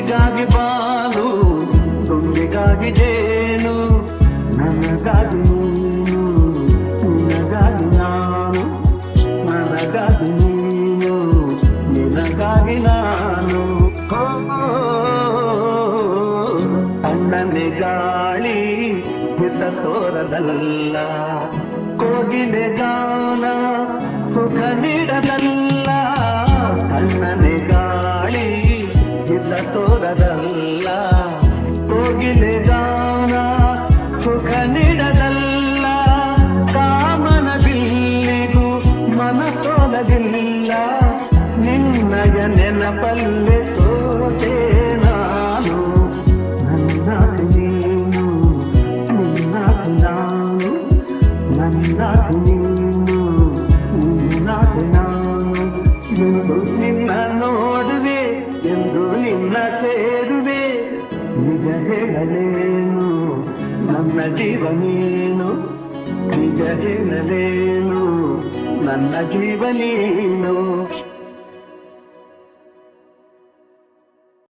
ಮುಗಿಲಿಗಾಗಿ ಬಾಲು, ತುಂಬಿಗಾಗಿ ಜೇನು ನನಗಾಗಿ ನೀನು ನಿನಗಾಗಿ ನಾನು ನನಗಾಗಿ ನೀನು. ನಿನಗಾಗಿ ನಾನು ಅಣ್ಣನೆ ಗಾಳಿ, ಹಿತ ತೋರದಲ್ಲ, ಕೋಗಿಲೆ ಗಾನ, ಸುಖ ನೀಡದಲ್ಲ, ಅಣ್ಣನೆ ಗಾಳಿ. ಕೋಗಿಲೆ ಗಾನ ಸುಖ ನೀಡದಲ್ಲ ಕಾಮನ ಬಿಲ್ಲಿಗೂ ಮನಸೋಲದಿಲ್ಲ ನಿನ್ನಯ ನೆನಪಲ್ಲೆ ಸೋತೆ ನಾನು ನನ್ನಾಸೆ ನೀನು ನಿನ್ನಾಸೆ ನಾನು ನನ್ನಾಸೆ ನೀನು ನಿನ್ನಾಸೆ ನಾನು ನಿಜ ಹೇಳಲೇನು? ನನ್ನ ಜೀವನೇನು? ನಿಜ ಹೇಳಲೇನು? ನನ್ನ ಜೀವ ನೀನು